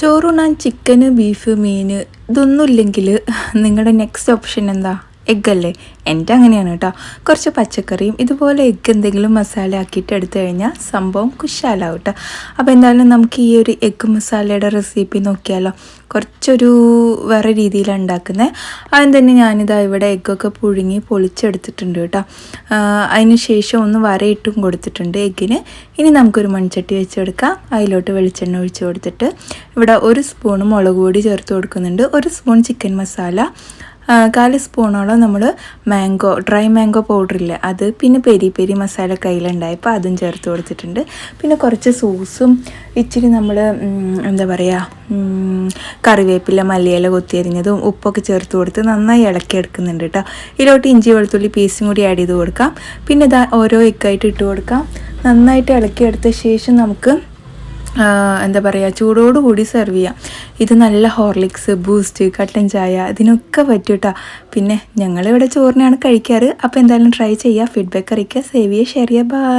ചോറുണ്ണാൻ ചിക്കന് ബീഫ് മീൻ ഇതൊന്നുമില്ലെങ്കിൽ നിങ്ങളുടെ next option എന്താ? എഗ്ഗ് അല്ലേ എന്റെ അങ്ങനെയാണ് കേട്ടോ കുറച്ച് പച്ചക്കറിയും ഇതുപോലെ എഗ്ഗ് എന്തെങ്കിലും മസാല ആക്കിയിട്ട് എടുത്തു കഴിഞ്ഞാൽ സംഭവം കുശാലാവും കേട്ടോ അപ്പോൾ എന്തായാലും നമുക്ക് ഈ ഒരു എഗ്ഗ് മസാലയുടെ റെസിപ്പി നോക്കിയാലോ. കുറച്ചൊരു വേറെ രീതിയിലാണ് ഉണ്ടാക്കുന്നത്. ആദ്യം തന്നെ ഞാനിതാ ഇവിടെ എഗ്ഗൊക്കെ പുഴുങ്ങി പൊളിച്ചെടുത്തിട്ടുണ്ട് കേട്ടോ അതിന് ശേഷം ഒന്ന് വരയിട്ടും കൊടുത്തിട്ടുണ്ട് എഗ്ഗിന്. ഇനി നമുക്കൊരു മൺചട്ടി വെച്ചെടുക്കാം. അതിലോട്ട് വെളിച്ചെണ്ണ ഒഴിച്ച് കൊടുത്തിട്ട് ഇവിടെ ഒരു സ്പൂൺ മുളക് പൊടി ചേർത്ത് കൊടുക്കുന്നുണ്ട്. ഒരു സ്പൂൺ ചിക്കൻ മസാല. കാൽ സ്പൂണോളം നമ്മൾ മാംഗോ ഡ്രൈ മാംഗോ ഇല്ല അത് പിന്നെ പെരി പെരി മസാല കയ്യിലുണ്ടായപ്പോൾ അതും ചേർത്ത് കൊടുത്തിട്ടുണ്ട്. പിന്നെ കുറച്ച് സോസും ഇച്ചിരി നമ്മൾ എന്താ പറയുക കറിവേപ്പില മല്ലിയില കൊത്തിയരിഞ്ഞതും ഉപ്പൊക്കെ ചേർത്ത് കൊടുത്ത് നന്നായി ഇളക്കി എടുക്കുന്നുണ്ട് കേട്ടോ ഇതിലോട്ട് ഇഞ്ചി വെളുത്തുള്ളി പീസും കൂടി ആഡ് ചെയ്ത് കൊടുക്കാം. പിന്നെ ഇതാ ഓരോ എക്കായിട്ട് ഇട്ട് കൊടുക്കാം. നന്നായിട്ട് ഇളക്കിയെടുത്ത ശേഷം നമുക്ക് എന്താ പറയുക ചൂടോടുകൂടി സെർവ് ചെയ്യാം. ഇത് നല്ല ഹോർലിക്സ് ബൂസ്റ്റ് കട്ടൻ ചായ ഇതിനൊക്കെ പറ്റൂട്ടാ. പിന്നെ ഞങ്ങളിവിടെ ചോറിനാണ് കഴിക്കാറ്. അപ്പോൾ എന്തായാലും ട്രൈ ചെയ്യുക ഫീഡ്ബാക്ക് അറിയിക്കുക. സേവ് ചെയ്യുക ഷെയർ ചെയ്യുക. ബൈ